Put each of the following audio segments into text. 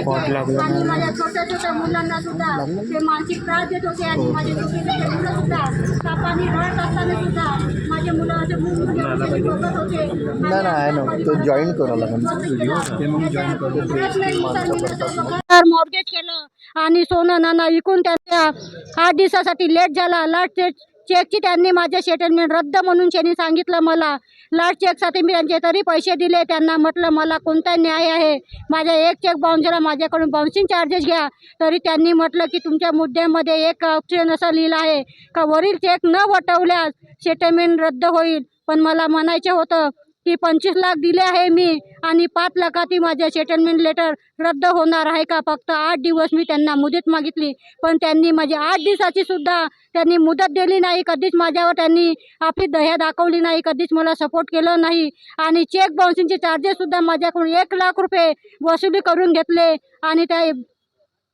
आणि माझ्या छोट्या छोट्या मुलांना सुद्धा ते मानसिक त्रास देत होते आणि माझे छोटे छोटे मुलं सुद्धा. तापाने रडत असताना सुद्धा माझे मुलं असे मुंगमुंगे असे बघत होते. नाही नाही आहे ना तो जॉईन करू तर मॉर्गेज केलं आणि सोनं नाना विकून त्यांच्या आठ दिवसासाठी लेट झाला. चेक चेकची त्यांनी माझे सेटलमेंट रद्द म्हणून त्यांनी सांगितलं मला. लाट चेकसाठी मी त्यांचे तरी पैसे दिले. त्यांना म्हटलं मला कोणता न्याय आहे. माझा एक चेक बाउन्स झाला माझ्याकडून बाउन्सिंग चार्जेस घ्या. तरी त्यांनी म्हटलं की तुमच्या मुद्द्यामध्ये एक ऑप्शन असं लिहिलं आहे का? वरील चेक न वटवल्यास सेटलमेंट रद्द होईल. पण मला म्हणायचं होतं की पंचवीस लाख दिले आहे मी आणि पाच लाखाची माझे सेटलमेंट लेटर रद्द होणार आहे का? फक्त आठ दिवस मी त्यांना मुदत मागितली. पण त्यांनी माझी आठ दिवसाची सुद्धा त्यांनी मुदत दिली नाही. कधीच माझ्यावर त्यांनी आपली दह्या दाखवली नाही. कधीच मला सपोर्ट केलं नाही. आणि चेक बाउन्सिंगचे चार्जेससुद्धा माझ्याकडून एक लाख रुपये वसुली करून घेतले. आणि त्या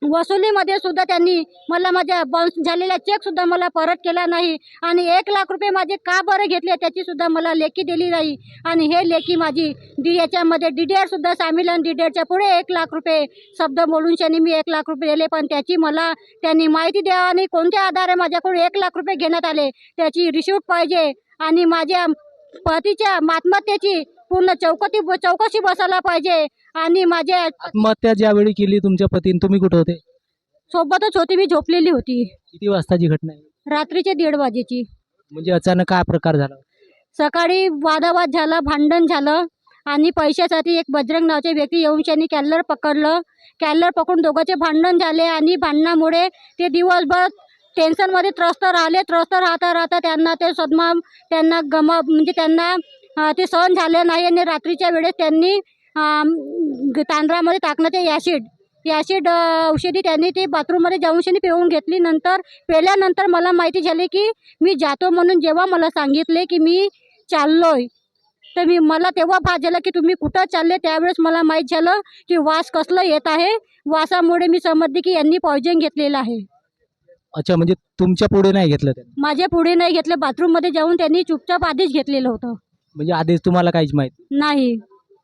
वसुलीमध्ये सुद्धा त्यांनी मला माझ्या बाउन्स झालेला चेकसुद्धा मला परत केला नाही. आणि एक लाख रुपये माझे का बरं घेतले त्याची सुद्धा मला लेखी दिली नाही. आणि हे लेखी माझी डी याच्यामध्ये डी डी आरसुद्धा सामील आणि डी डी आरच्या पुढे एक लाख रुपये शब्द बोलून मी एक लाख रुपये दिले. पण त्याची मला त्यांनी माहिती द्या आणि कोणत्या आधारे माझ्याकडून एक लाख रुपये घेण्यात आले त्याची रिसिप्ट पाहिजे. आणि माझ्या पतीच्या आत्महत्येची पूर्ण चौकटी चौकशी बसायला पाहिजे. आणि माझ्या आत्महत्या ज्यावेळी केली तुमच्या पतीने तुम्ही कुठे होते? सोबतच होती मी झोपलेली होती. किती वाजताची घटना आहे? रात्रीचे दीड वाजेची. म्हणजे अचानक काय प्रकार झाला? सकाळी वादावाद झाला भांडण झालं. आणि पैशासाठी एक बजरंग नावाचे व्यक्ती येऊन त्यांनी कॅल्लर पकडलं. कॅल्लर पकडून दोघांचे भांडण झाले आणि भांडणामुळे ते दिवसभर टेन्शनमध्ये त्रस्त राहिले. त्रस्त राहता राहता त्यांना ते सदमा त्यांना गमा म्हणजे त्यांना ते सहन झाले नाही आणि रात्रीच्या वेळेस त्यांनी तांदळामध्ये टाकणं ते ॲसिड. ॲसिड औषधी त्यांनी ते बाथरूममध्ये जाऊन शनी पिऊन घेतली. नंतर पेल्यानंतर मला माहिती झाली की मी जातो म्हणून जेव्हा मला सांगितले की मी चाललोय तर मी मला तेव्हा भात झालं की तुम्ही कुठं चालले त्यावेळेस मला माहीत झालं की वास कसलं येत आहे. वासामुळे मी समजली की यांनी पॉयझन घेतलेलं आहे. अच्छा म्हणजे तुमच्यापुढे नाही घेतलं माझ्या पुढे नाही घेतलं. बाथरूममध्ये जाऊन त्यांनी चुपचाप आधीच घेतलेलं होतं. म्हणजे आधीच तुम्हाला काहीच माहीत? नाही.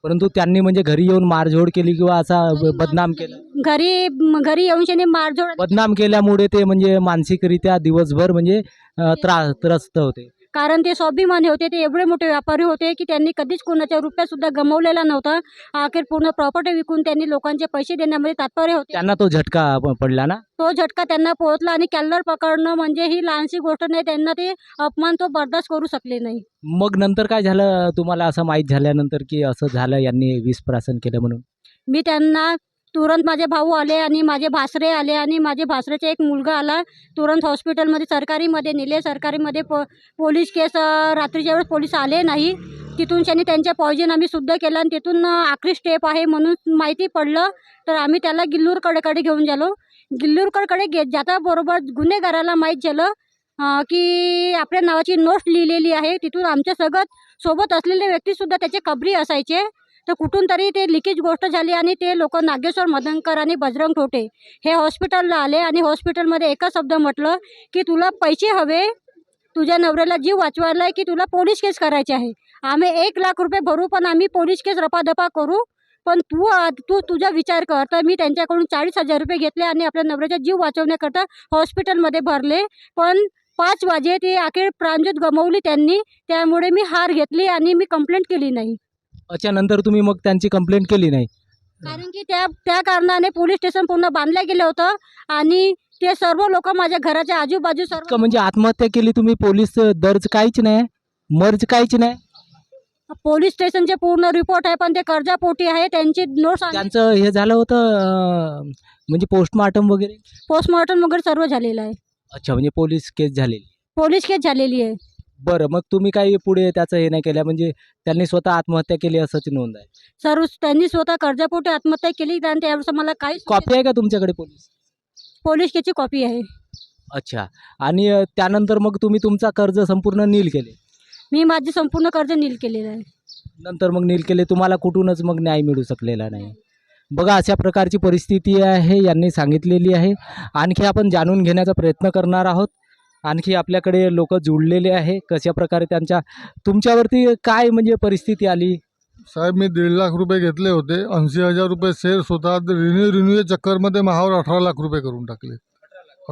परंतु त्यांनी म्हणजे घरी येऊन मारझोड केली किंवा असा ब- बदनाम केला? घरी घरी येऊन त्यांनी मारझोड बदनाम केल्यामुळे ते म्हणजे मानसिकरित्या दिवसभर म्हणजे अं, त्रास त्रस्त होते. कारण ते स्वाभिमानी होते. ते एवढे मोठे व्यापारी होते की त्यांनी कधीच कोणाच्या रुपयात सुद्धा गमावलेला नव्हता. अखेर पूर्ण प्रॉपर्टी विकून त्यांनी लोकांचे पैसे देण्यामध्ये तात्पर्य होते. त्यांना तो झटका पडला ना? तो झटका त्यांना पोहोचला आणि कॅल्लर पकडणं म्हणजे ही लहानशी गोष्ट नाही. त्यांना ते अपमान तो बर्दाश्त करू शकले नाही. मग नंतर काय झालं? तुम्हाला असं माहीत झाल्यानंतर की असं झालं यांनी विषप्राशन केलं म्हणून? मी त्यांना तुरंत माझे भाऊ आले आणि माझे भासरे आले आणि माझे भासरेचा एक मुलगा आला. तुरंत हॉस्पिटलमध्ये सरकारीमध्ये नेले सरकारीमध्ये पो पोलीस केस रात्रीच्या वेळेस पोलीस आले नाही. तिथून त्यांनी त्यांच्या पॉयझन आम्ही शुद्ध केलं आणि तिथून आखरी स्टेप आहे म्हणून माहिती पडलं. तर आम्ही त्याला गिल्लूरकडेकडे घेऊन गेलो. गिल्लूरकडकडे गे जाता बरोबर गुन्हेगाराला माहीत झालं की आपल्या नावाची नोट लिहिलेली आहे. तिथून आमच्या सगळं सोबत असलेले व्यक्तीसुद्धा त्याचे कबरी असायचे. तर कुठून तरी ते लिकेज गोष्ट झाली आणि ते लोक नागेश्वर मदनकर आणि बजरंग ठोटे हे हॉस्पिटलला आले आणि हॉस्पिटलमध्ये एकच शब्द म्हटलं की तुला पैसे हवे तुझ्या नवऱ्याला जीव वाचवायला आहे की तुला पोलीस केस करायची आहे? आम्ही एक लाख रुपये भरू पण आम्ही पोलीस केस रपादपा करू. पण तू तू तुझा विचार कर. तर मी त्यांच्याकडून चाळीस हजार रुपये घेतले आणि आपल्या नवऱ्याचा जीव वाचवण्याकरता हॉस्पिटलमध्ये भरले. पण पाच वाजे ते अखेर प्राणज्योत गमावली त्यांनी. त्यामुळे मी हार घेतली आणि मी कंप्लेंट केली नाही. अच्छा नंतर तुम्ही मग त्यांची कंप्लेंट केली नाही. कारण की त्या त्या कारणाने पोलीस स्टेशन पूर्ण बांधलं गेलं होतं आणि ते सर्व लोक माझ्या घराच्या आजूबाजू का सर्व म्हणजे आत्महत्या केली तुम्ही पोलीस दर्ज काहीच नाही मर्ज काहीच नाही? पोलीस स्टेशनचे पूर्ण रिपोर्ट आहे पण ते कर्जापोटी आहे त्यांची नोट्स त्यांचं हे झालं होतं अं, म्हणजे पोस्टमार्टम वगैरे? पोस्टमॉर्टम वगैरे सर्व झालेलं आहे. अच्छा म्हणजे पोलीस केस झालेली. पोलीस केस झालेली आहे. बरं मग तुम्ही काही पुढे त्याचं हे नाही केलं? म्हणजे त्यांनी स्वतः आत्महत्या केली असंच नोंद आहे. सर्व त्यांनी स्वतः कर्जापोटी आत्महत्या केली आणि त्यावेळेस मला काहीच कॉपी आहे का तुमच्याकडे पोलीस? पोलीस केसची कॉपी आहे. अच्छा. आणि अं, त्यानंतर मग तुम्ही तुमचा कर्ज संपूर्ण नील केले? मी माझे संपूर्ण कर्ज नील केलेलं आहे. नंतर मग नील केले तुम्हाला कुठूनच मग न्याय मिळू शकलेला नाही. बघा अशा प्रकारची परिस्थिती आहे यांनी सांगितलेली आहे. आणखी आपण जाणून घेण्याचा प्रयत्न करणार आहोत. आणखी आपल्याकडे लोक जुळलेले आहे. कशा प्रकारे त्यांच्या तुमच्यावरती काय म्हणजे परिस्थिती आली? साहेब मी दीड लाख रुपये घेतले होते. ऐंशी हजार रुपये शेअर्स होतात. रिन्यू रिन्यूच्या चक्करमध्ये महावर अठरा लाख रुपये करून टाकले.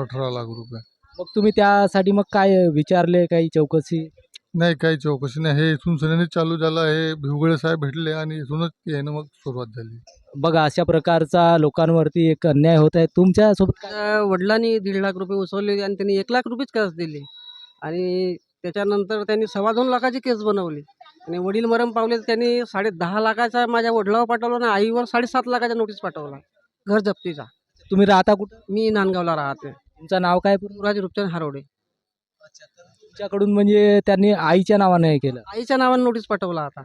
अठरा लाख रुपये. मग तुम्ही त्यासाठी मग काय विचारले? काही चौकशी? नाही काही चौकशी नाही. हे इथून सगळ्यांनी चालू झालं हे भिवगळे साहेब भेटले आणि इथूनच यानं मग सुरुवात झाली. बघा अशा प्रकारचा लोकांवरती एक अन्याय होत आहे. तुमच्यासोबत त्या वडिलांनी दीड लाख रुपये उसवले आणि त्यांनी एक लाख रुपयेच केस दिले. आणि त्याच्यानंतर त्यांनी सव्वा दोन लाखाची केस बनवली. आणि वडील मरण पावले तर त्यांनी साडे दहा लाखाचा माझ्या वडिलावर पाठवला आणि आईवर साडेसात लाखाचा नोटीस पाठवला. घर जप्तीचा. तुम्ही राहता कुठं? मी नांदगावला राहते. तुमचं नाव काय? पूर्ण युवराज रुपचंद हारोडे. तुमच्याकडून म्हणजे त्यांनी आईच्या नावाने हे केलं? आईच्या नावाने नोटीस पाठवला आता.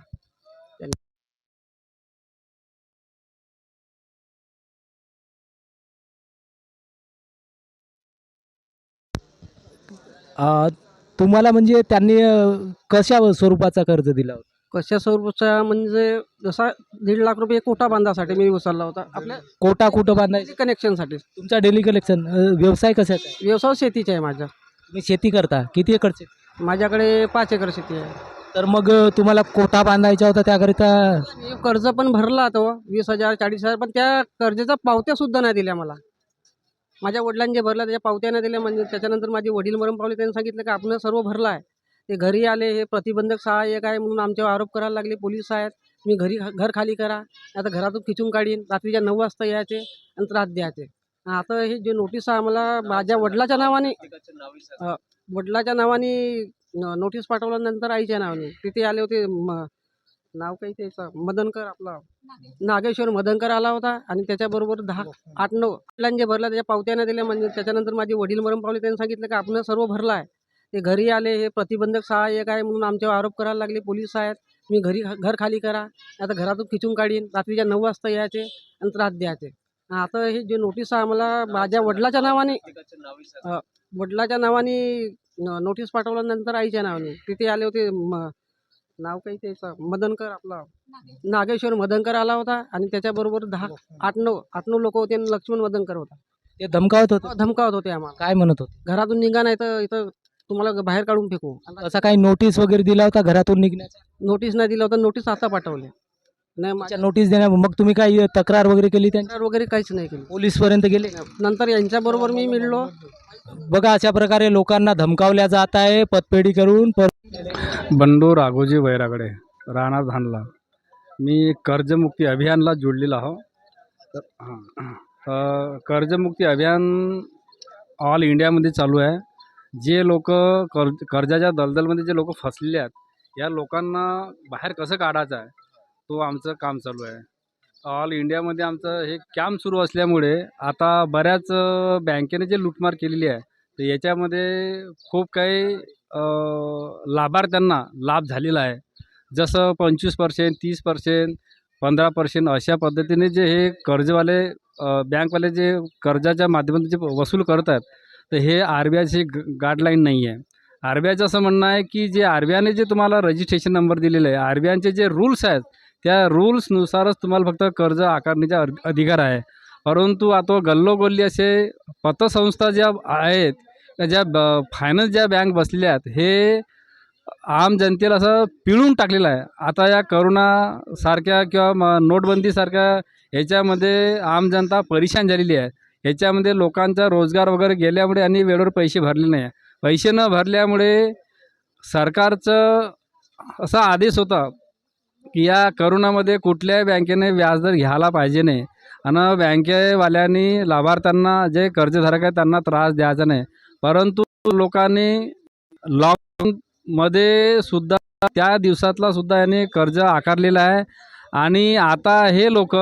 तुम्हाला म्हणजे त्यांनी अं, कशा स्वरूपाचा कर्ज दिला होता? कशा स्वरूपाचा म्हणजे जसा दीड लाख रुपये कोटा बांधासाठी मी उचलला होता. आपल्या कोटा कुठं बांधायचं? कनेक्शनसाठी तुमचा डेली कलेक्शन व्यवसाय कशाचा आहे? व्यवसाय शेतीचा आहे माझा. तुम्ही शेती करता? किती एकरचे? माझ्याकडे पाच एकर शेती आहे. तर मग तुम्हाला कोटा बांधायचा होता त्याकरिता? मी कर्ज पण भरला तो वीस हजार चाळीस हजार पण त्या कर्जाच्या पावत्या सुद्धा नाही दिल्या मला. माझ्या वडिलांनी जे भरला त्याच्या पावत्या नाही दिल्या. म्हणजे त्याच्यानंतर माझे वडील मरण पावले. त्यांनी सांगितलं की आपण सर्व भरलं आहे. ते घरी आले हे प्रतिबंधक सहाय्यक आहे म्हणून आमच्यावर आरोप करायला लागले. पोलीस आहेत. मी घरी घर खाली करा. आता घरातून खिचून काढीन. रात्रीच्या नऊ वाजता यायचे आणि त्रास द्यायचे. आता हे जे नोटीस आहे आम्हाला माझ्या वडिलाच्या नावाने अ, वडिलाच्या नावाने न- नोटीस पाठवल्यानंतर आईच्या नावाने. तिथे आले होते म- नाव काही त्याचं मदनकर आपला. नागेश्वर मदनकर आला होता आणि त्याच्याबरोबर दहा आठ नऊ वडिलांनी जे भरला त्याच्या पावत्या दिल्या म्हणजे त्याच्यानंतर माझे वडील मरण पावले. त्यांनी सांगितलं की आपण सर्व भरलं आहे ते घरी आले हे प्रतिबंधक सहाय्यक आहे म्हणून आमच्यावर आरोप करायला लागले. पोलीस आहेत. मी घरी घर खाली करा. आता घरातून खिचून काढीन. रात्रीच्या नऊ वाजता यायचे आणि त्रास द्यायचे. आता हे जे नोटीस आहे आम्हाला माझ्या वडिलाच्या नावाने अ, वडिलाच्या नावाने न- नोटीस पाठवल्यानंतर आईच्या नावाने. तिथे आले होते म- नाव काही त्याचं मदनकर आपला. नागेश्वर मदनकर आला होता आणि त्याच्याबरोबर दहा आठ नऊ आठ नऊ लोक होते आणि लक्ष्मण मदनकर होता. ते धमकावत होते? हो, धमकावत होते आम्हाला. काय म्हणत होते? घरातून निघा नाही तर इथं तुम्हाला बाहेर काढून फेकू. असा काही नोटीस वगैरे दिला होता घरातून निघण्याचा? नोटीस नाही दिलं होतं नोटीस आता पाठवले. नाही माझ्या नोटीस देण्या मग तुम्ही काही तक्रार वगैरे केली त्यांची? तक्रार वगैरे काहीच नाही केली. पोलीस पर्यंत गेले? नंतर यांच्याबरोबर मी मिळलो. बघा अशा प्रकारे लोकांना धमकावल्या जात आहे पतपेढी करून पर- बंडू राघोजी वैरागडे राणा धानला मी कर्जमुक्ती अभियानला जोडलेला आहो. तर हां कर्जमुक्ती अभियान ऑल इंडियामध्ये चालू आहे. जे लोक कर्ज कर्जाच्या दलदलमध्ये जे लोक फसलेले आहेत या लोकांना बाहेर कसं काढायचं आहे? तो आमचं काम चालू आहे. ऑल इंडियामध्ये आमचं हे कॅम्प सुरू असल्यामुळे आता बऱ्याच बँकेने जे लूटमार केलेली आहे तर याच्यामध्ये खूप काही लाभार्थ्यांना लाभ झालेला आहे. जसं पंचवीस पर्सेंट तीस पर्सेंट पंधरा पर्सेंट अशा पद्धतीने जे हे कर्जवाले बँकवाले जे कर्जाच्या माध्यमातून जे वसूल करत आहेत तर हे आर बी आयची गाईडलाईन नाही आहे. आर बी आयचं असं म्हणणं आहे की जे आर बी आयने जे तुम्हाला रजिस्ट्रेशन नंबर दिलेलं आहे आर बी आयचे जे रूल्स आहेत त्या रूल्सनुसारच तुम्हाला फक्त कर्ज आकारणीचा अधिकार आहे. परंतु आता गल्लोगल्ली असे पतसंस्था ज्या आहेत ज्या ब फायनान्स ज्या बँक बसलेल्या आहेत हे आम जनतेला असं पिळून टाकलेलं आहे. आता या करोनासारख्या किंवा म नोटबंदीसारख्या ह्याच्यामध्ये आम जनता परेशान झालेली आहे. ह्याच्यामध्ये लोकांचा रोजगार वगैरे गेल्यामुळे आणि वेळेवर पैसे भरले नाही. पैसे न भरल्यामुळे सरकारचं असा आदेश होता की या करोनामध्ये कुठल्याही बँकेने व्याजदर घ्यायला पाहिजे नाही. आणि बँकेवाल्यांनी लाभार्थ्यांना जे कर्जधारक आहेत त्यांना त्रास द्यायचा नाही. परंतु लोकांनी लॉकडाऊनमध्ये सुद्धा त्या दिवसातला सुद्धा यांनी कर्ज आकारलेलं आहे. आणि आता हे लोक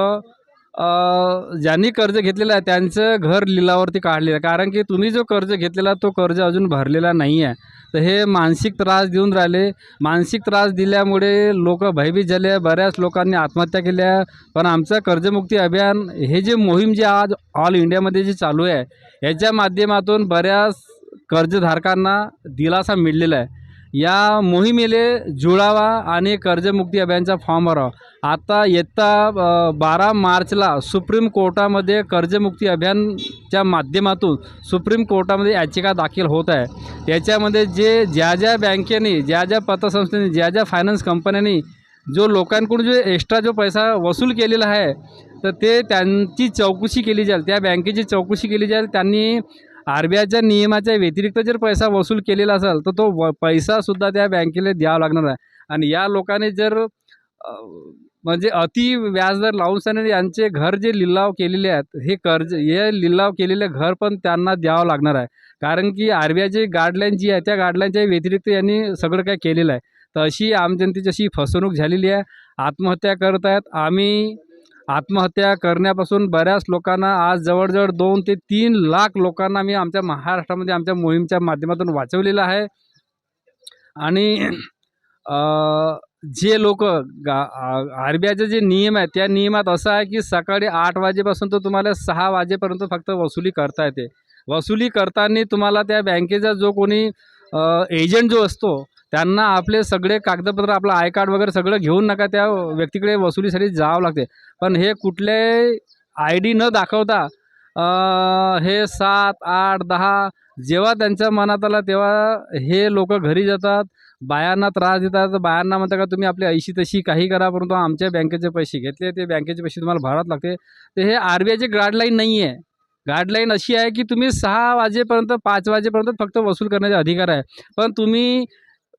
ज्यांनी कर्ज घेतलेलं आहे त्यांचं घर लिलावरती काढलेलं आहे. कारण की तुम्ही जो कर्ज घेतलेला तो कर्ज अजून भरलेला नाही आहे. तर हे मानसिक त्रास देऊन राहिले. मानसिक त्रास दिल्यामुळे लोक भयभीत झाले. बऱ्याच लोकांनी आत्महत्या केल्या पण आमचं कर्जमुक्ती अभियान हे जे मोहीम जे आज ऑल इंडियामध्ये जे चालू आहे याच्या माध्यमातून बऱ्याच कर्जधारकांना दिलासा मिळलेला आहे. या मोहिमेले जुळावा आणि कर्जमुक्ती अभियानचा फॉर्म भरावा. आता येत्या बारा मार्चला सुप्रीम कोर्टामध्ये कर्जमुक्ती अभियानच्या माध्यमातून सुप्रीम कोर्टामध्ये याचिका दाखल होत आहे. याच्यामध्ये जे ज्या ज्या बँकेने ज्या ज्या पतसंस्थेने ज्या ज्या फायनान्स कंपन्यांनी जो लोकांकडून जो एक्स्ट्रा जो पैसा वसूल केलेला आहे तर ते त्यांची चौकशी केली जाईल. त्या बँकेची चौकशी केली जाईल. त्यांनी आर बी आयच्या नियमाच्या व्यतिरिक्त जर पैसा वसूल केलेला असेल तर तो व पैसासुद्धा त्या बँकेला द्यावा लागणार आहे आणि या लोकांनी जर म्हणजे अति व्याजदर लावून सने यांचे घर जे लिलाव केलेले आहेत हे कर्ज हे लिलाव केलेले घर पण त्यांना द्यावं लागणार आहे. कारण की आर बी आयची गाईडलाईन जी आहे त्या गाईडलाईनच्या व्यतिरिक्त यांनी सगळं काय केलेलं आहे. तर अशी आमजनतेची अशी फसवणूक झालेली आहे. आत्महत्या करत आहेत. आम्ही आत्महत्या करण्यापासून बऱ्याच लोकांना आज जवळजवळ दोन ते तीन लाख लोकांना मी आमच्या महाराष्ट्रामध्ये आमच्या मोहीमच्या माध्यमातून वाचवलेलं आहे. आणि जे लोक गा आर बी आयचे जे नियम आहेत त्या नियमात असं आहे की सकाळी आठ वाजेपासून तर तुम्हाला सहा वाजेपर्यंत फक्त वसुली करता येते. वसुली करताना तुम्हाला त्या बँकेचा जो कोणी एजंट जो असतो त्यांना आपले सगळे कागदपत्र आपलं आय कार्ड वगैरे सगळं घेऊन नका त्या व्यक्तीकडे वसुलीसाठी जावं लागते. पण हे कुठले आय डी न दाखवता हे सात आठ दहा जेव्हा त्यांच्या मनात आला तेव्हा हे लोक घरी जातात बायांना त्रास देतात. तर बायांना म्हणतात का तुम्ही आपली ऐशी तशी काही करा परंतु आमच्या बँकेचे पैसे घेतले ते बँकेचे पैसे तुम्हाला भरावं लागते. तर हे आर बी आयची गाईडलाईन नाही आहे. गाईडलाईन अशी आहे की तुम्ही सहा वाजेपर्यंत पाच वाजेपर्यंत फक्त वसूल करण्याचा अधिकार आहे. पण तुम्ही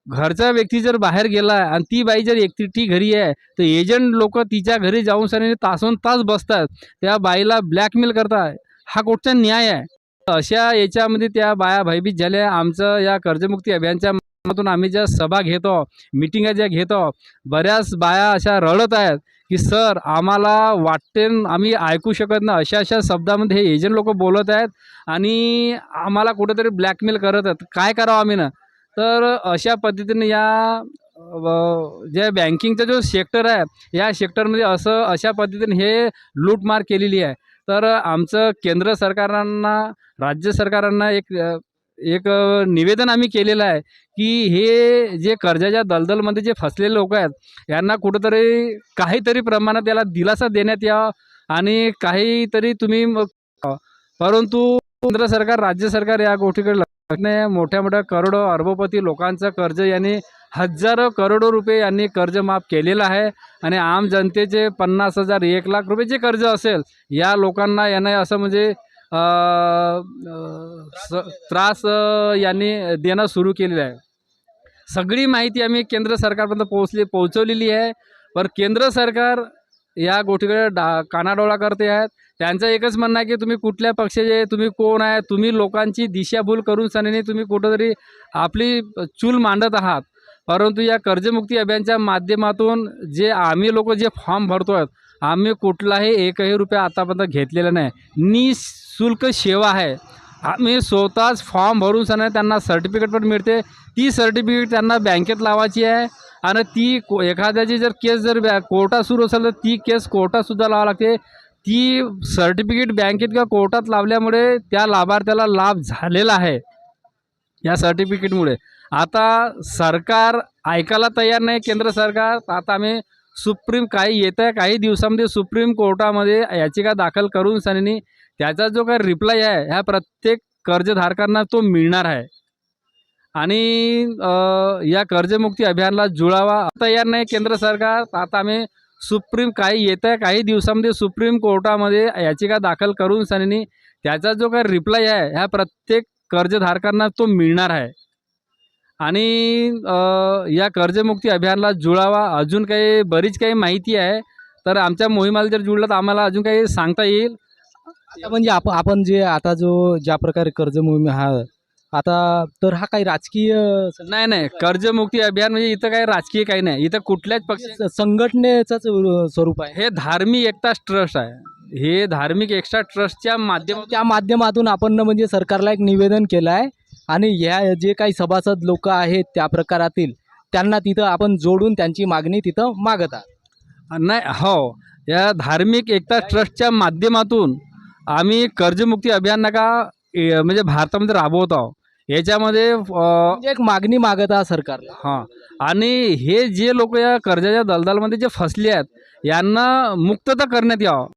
घरचा व्यक्ती जर बाहेर गेला आणि ती बाई जर एकटी घरी आहे तर एजंट लोक तिच्या घरी जाऊन सनी तासोन तास बसतात. त्या बाईला ब्लॅकमेल करतात. हा कुठचा न्याय आहे? अशा याच्यामध्ये त्या बाया भयभीत झाल्या. आमचं या कर्जमुक्ती अभियानच्या माध्यमातून आम्ही ज्या सभा घेतो मिटिंगा ज्या घेतो बऱ्याच बाया अशा रडत आहेत की सर आम्हाला वाटते आम्ही ऐकू शकत नाही. अशा अशा शब्दामध्ये हे एजंट लोक बोलत आहेत आणि आम्हाला कुठेतरी ब्लॅकमेल करत आहेत. काय करावं आम्ही ना? तर अशा पद्धतीने या व- जे बँकिंगचा जो सेक्टर आहे या सेक्टरमध्ये असं अशा पद्धतीने हे लूटमार केलेली आहे. तर आमचं केंद्र सरकारांना राज्य सरकारांना एक एक निवेदन आम्ही केलेलं आहे की हे जे कर्जाच्या दलदलमध्ये जे फसलेले लोक आहेत यांना कुठंतरी काहीतरी प्रमाणात याला दिलासा देण्यात यावा आणि काहीतरी तुम्ही मग परंतु केंद्र सरकार राज्य सरकार या गोष्टीकडे मोठ्या मोठ्या करोडो अरबोपती लोकांचं कर्ज यांनी हजारो करोडो रुपये यांनी कर्ज माफ केलेलं आहे. आणि आम जनतेचे पन्नास हजार एक लाख रुपयेचे कर्ज असेल या लोकांना यांना असं म्हणजे स- त्रास यांनी देणं सुरू केलेलं आहे. सगळी माहिती आम्ही केंद्र सरकारपर्यंत पोहोचली पोहोचवलेली आहे. पण केंद्र सरकार या गोष्टीकडे डा कानाडोळा करते आहेत. त्यांचं एकच म्हणणं आहे की तुम्ही कुठल्या पक्षाचे तुम्ही कोण आहे तुम्ही लोकांची दिशाभूल करून सनीने तुम्ही कुठंतरी आपली चूल मांडत आहात. परंतु या कर्जमुक्ती अभियानच्या माध्यमातून जे आम्ही लोक जे फॉर्म भरतो आहेत आम्ही कुठलाही एकही रुपया आतापर्यंत घेतलेला नाही. निशुल्क सेवा आहे. आम्ही स्वतःच फॉर्म भरून सण त्यांना सर्टिफिकेट पण मिळते. ती सर्टिफिकेट त्यांना बँकेत लावायची आहे. आणि ती को एखाद्याची जर केस जर बॅ कोर्टात सुरू असेल तर ती केस कोर्टातसुद्धा लावा लागते. ती सर्टिफिकेट बँकेत किंवा कोर्टात लावल्यामुळे त्या लाभार्थ्याला लाभ झालेला आहे या सर्टिफिकेटमुळे आता सरकार ऐकायला तयार नाही केंद्र सरकार. आता आम्ही सुप्रीम काही येत्या आहे काही दिवसामध्ये सुप्रीम कोर्टामध्ये याचिका दाखल करून सनी त्याचा जो काही रिप्लाय आहे ह्या प्रत्येक कर्जधारकांना तो मिळणार आहे. आणि या कर्जमुक्ती अभियानाला जुळावा तयार नाही केंद्र सरकार. आता आम्ही सुप्रीम काही येत्या आहे काही दिवसामध्ये सुप्रीम कोर्टामध्ये याचिका दाखल करून सनी त्याचा जो काही रिप्लाय आहे ह्या प्रत्येक कर्जधारकांना तो मिळणार आहे. आणि या कर्जमुक्ती अभियानाला जुळावा अजून काही बरीच काही माहिती आहे. तर आमच्या मोहिमाला जर जुळलं तर आम्हाला अजून काही सांगता येईल. म्हणजे आप आपण जे आता जो ज्या प्रकारे कर्ज मोहीम हा आता तर हा काही राजकीय नाही नाही. कर्जमुक्ती अभियान म्हणजे इथं काही राजकीय काही नाही. इथं कुठल्याच पक्ष स- संघटनेचंच स्वरूप आहे. हे धार्मिक एकता ट्रस्ट आहे. हे धार्मिक एकता ट्रस्टच्या माध्यमातून त्या माध्यमातून आपण म्हणजे सरकारला एक निवेदन केलं आहे आणि ह्या जे काही सभासद लोक आहेत त्या प्रकारातील त्यांना तिथं आपण जोडून त्यांची मागणी तिथं मागत आहात. नाही हो. या धार्मिक एकता ट्रस्टच्या माध्यमातून आम्ही कर्जमुक्ती अभियान नका म्हणजे भारतामध्ये राबवत आहोत. याच्यामध्ये अ, म्हणजे एक मागणी मागत आहात सरकारला. हां. आणि हे जे लोक या कर्जाच्या दलदलमध्ये जे फसले आहेत यांना मुक्तता करण्यात यावं.